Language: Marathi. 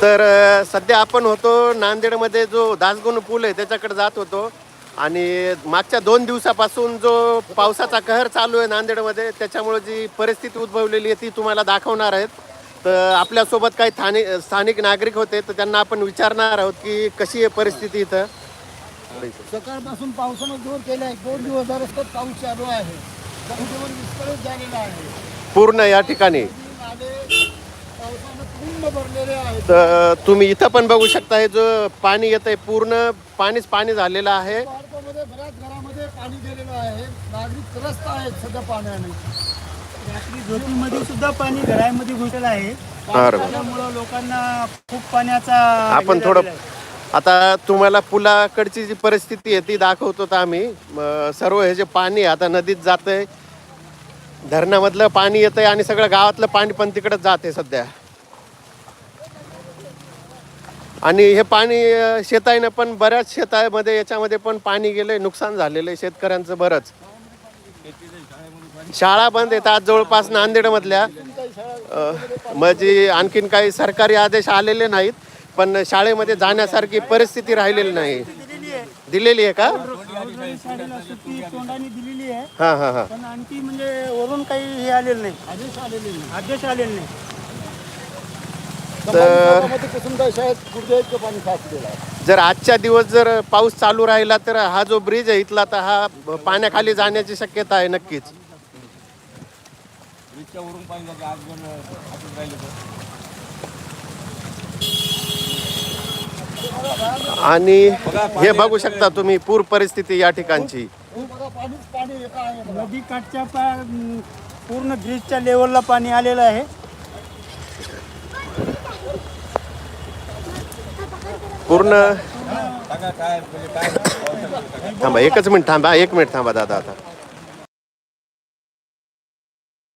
तर सध्या आपण होतो नांदेडमध्ये जो दासगुण पूल आहे त्याच्याकडे जात होतो. आणि मागच्या दोन दिवसापासून जो पावसाचा कहर चालू आहे नांदेडमध्ये त्याच्यामुळे जी परिस्थिती उद्भवलेली आहे ती तुम्हाला दाखवणार आहेत. तर आपल्यासोबत काही स्थानिक स्थानिक नागरिक होते तर त्यांना आपण विचारणार आहोत की कशी आहे परिस्थिती इथं? सकाळपासून पावसानं जोर केला आहे दोन दिवस पाऊस चालू आहे. पूर्ण या ठिकाणी नाले पावसानं पूर्ण भरलेले आहेत तर तुम्ही इथं पण बघू शकता हे जो पाणी येत आहे पूर्ण पाणीच पाणी झालेलं आहे. पार्कमध्ये बऱ्याच घरामध्ये पाणी गेलेलं आहे. नागरिक त्रस्त आहेत सध्या पाण्याने. रात्री झोपडीमध्ये सुद्धा पाणी घरामध्ये घुसलेलं आहे. बरोबर. त्यामुळं लोकांना खूप पाण्याचा आपण थोडं आता तुम्हाला पुलाकडची जी परिस्थिती आहे ती दाखवतो तर आम्ही. सर्व हे जे पाणी आहे, आता नदीत जातंय. धरणामधलं पाणी येतंय आणि सगळं गावातलं पाणी पण तिकडंच जाते सध्या. आणि हे पाणी शेताईनं पण बऱ्याच शेतामध्ये याच्यामध्ये पण पाणी गेलंय नुकसान झालेलं आहे शेतकऱ्यांचं बरंच. शाळा बंद आज जवळपास नांदेडमधल्या. म्हणजे आणखीन काही सरकारी आदेश आलेले नाहीत पण शाळेमध्ये जाण्यासारखी परिस्थिती राहिलेली नाही. दिलेली आहे का? हां हां हां. आणखी म्हणजे वरून काही हे आलेलं नाही आदेश आलेले नाही. आदेश आलेले नाही. तर जर आजच्या दिवस जर पाऊस चालू राहिला तर हा जो ब्रिज आहे इथला तर हा पाण्याखाली जाण्याची शक्यता आहे नक्कीच. आणि हे बघू शकता तुम्ही पूर परिस्थिती या ठिकाणची. नदी काठच्या पूर्ण ब्रिजच्या लेवलला पाणी आलेलं आहे. पूर्ण थांबा एकच मिनिट थांबा एक मिनिट थांबा दादा आता.